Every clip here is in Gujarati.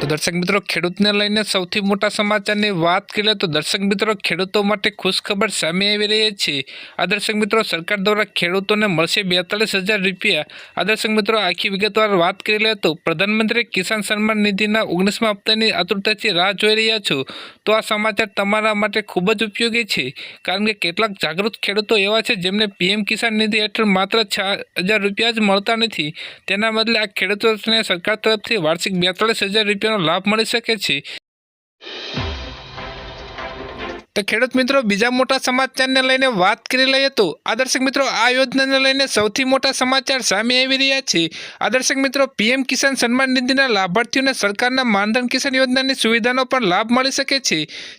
તો દર્શક મિત્રો, ખેડૂતને લઈને સૌથી મોટા સમાચારની વાત કરીએ તો દર્શક મિત્રો, ખેડૂતો માટે ખુશખબર સામે આવી રહી છે. આ દર્શક મિત્રો, સરકાર દ્વારા ખેડૂતોને મળશે બેતાલીસ હજાર રૂપિયા. આ દર્શક મિત્રો, આખી વિગતવાર વાત કરી લે તો પ્રધાનમંત્રી કિસાન સન્માન નિધિના ઓગણીસમા હપ્તાની આતુરતાથી રાહ જોઈ રહ્યા છો. તો આ સમાચાર તમારા માટે ખૂબ જ ઉપયોગી છે, કારણ કે કેટલાક જાગૃત ખેડૂતો એવા છે જેમને પીએમ કિસાન નિધિ હેઠળ માત્ર છ હજાર રૂપિયા જ મળતા નથી. તેના બદલે આ ખેડૂતોને સરકાર તરફથી વાર્ષિક બેતાલીસ હજાર રૂપિયાનો લાભ મળી શકે છે તો ખેડૂત મિત્રો, બીજા મોટા સમાચારને લઈને વાત કરી લઈએ તો આદર્શક મિત્રો, આ યોજનાને લઈને સૌથી મોટા સમાચાર સામે આવી રહ્યા છે. આદર્શક મિત્રો, પીએમ કિસાન સન્માન નિધિના લાભાર્થીઓને સરકારના માનધન કિસાન યોજનાની સુવિધાનો પણ લાભ મળી શકે છે,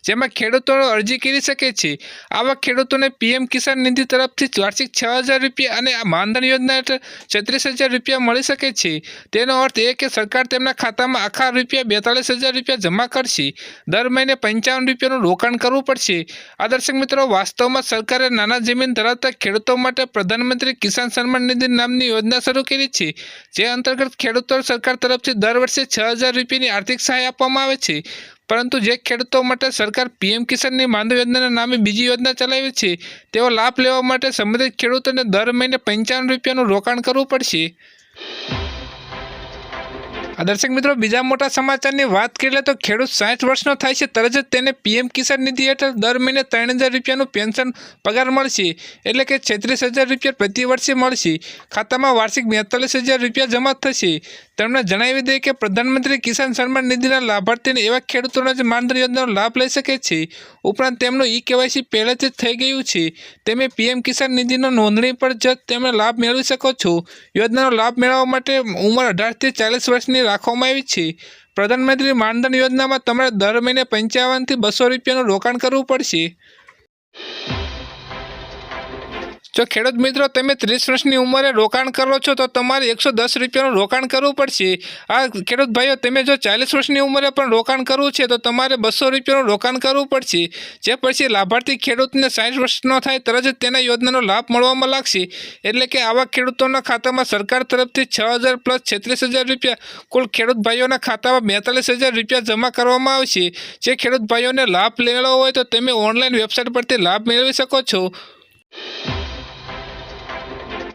જેમાં ખેડૂતો અરજી કરી શકે છે. આવા ખેડૂતોને પીએમ કિસાન નિધિ તરફથી વાર્ષિક છ હજાર રૂપિયા અને આ માનધન યોજના હેઠળ છત્રીસ હજાર રૂપિયા મળી શકે છે. તેનો અર્થ એ કે સરકાર તેમના ખાતામાં આખા રૂપિયા બેતાલીસ હજાર રૂપિયા જમા કરશે. દર મહિને પંચાવન રૂપિયાનું રોકાણ કરવું પડશે. આ દર્શક મિત્રો, વાસ્તવમાં સરકારે નાના જમીન ધરાવતા ખેડૂતો માટે પ્રધાનમંત્રી કિસાન સન્માન નિધિ નામની યોજના શરૂ કરી છે, જે અંતર્ગત ખેડૂતો સરકાર તરફથી દર વર્ષે છ હજાર રૂપિયાની આર્થિક સહાય આપવામાં આવે છે. પરંતુ જે ખેડૂતો માટે સરકાર પીએમ કિસાનની માનવ યોજનાના નામે બીજી યોજના ચલાવી છે, તેઓ લાભ લેવા માટે સંબંધિત ખેડૂતોને દર મહિને પંચાવન રૂપિયાનું રોકાણ કરવું પડશે. દર્શક મિત્રો, બીજા મોટા સમાચારની વાત કરીએ તો ખેડૂત સાઠ વર્ષનો થાય છે, તરત જ તેને પીએમ કિસાન નિધિ હેઠળ દર મહિને ત્રણ હજાર રૂપિયાનું પેન્શન પગાર મળશે. એટલે કે છત્રીસ હજાર રૂપિયા પ્રતિ વર્ષે મળશે. ખાતામાં વાર્ષિક બેતાલીસ હજાર રૂપિયા જમા થશે. તેમણે જણાવી દે કે પ્રધાનમંત્રી કિસાન સન્માન નિધિના લાભાર્થીને એવા ખેડૂતોના જ માનધન યોજનાનો લાભ લઈ શકે છે. ઉપરાંત તેમનું ઈ કેવાયસી પહેલેથી જ થઈ ગયું છે. તમે પીએમ કિસાન નિધિનો નોંધણી પર જ તમે લાભ મેળવી શકો છો. યોજનાનો લાભ મેળવવા માટે ઉંમર અઢારથી ચાલીસ વર્ષની રાખવામાં આવી છે. પ્રધાનમંત્રી માનધન યોજનામાં તમારે દર મહિને પંચાવનથી બસો રૂપિયાનું રોકાણ કરવું પડશે. જો ખેડૂત મિત્રો, તમે ત્રીસ વર્ષની ઉંમરે રોકાણ કરો છો, તો તમારે એકસો દસ રૂપિયાનું રોકાણ કરવું પડશે. આ ખેડૂત ભાઈઓ, તમે જો ચાલીસ વર્ષની ઉંમરે પણ રોકાણ કરવું છે, તો તમારે બસો રૂપિયાનું રોકાણ કરવું પડશે. જે પછી લાભાર્થી ખેડૂતને સાઠ વર્ષનો થાય, તરત જ તેના યોજનાનો લાભ મળવામાં લાગશે. એટલે કે આવા ખેડૂતોના ખાતામાં સરકાર તરફથી છ હજાર પ્લસ છત્રીસ હજાર રૂપિયા, કુલ ખેડૂત ભાઈઓના ખાતામાં બેતાલીસ હજાર રૂપિયા જમા કરવામાં આવશે. જે ખેડૂત ભાઈઓને લાભ લેવો હોય, તો તમે ઓનલાઈન વેબસાઇટ પરથી લાભ મેળવી શકો છો.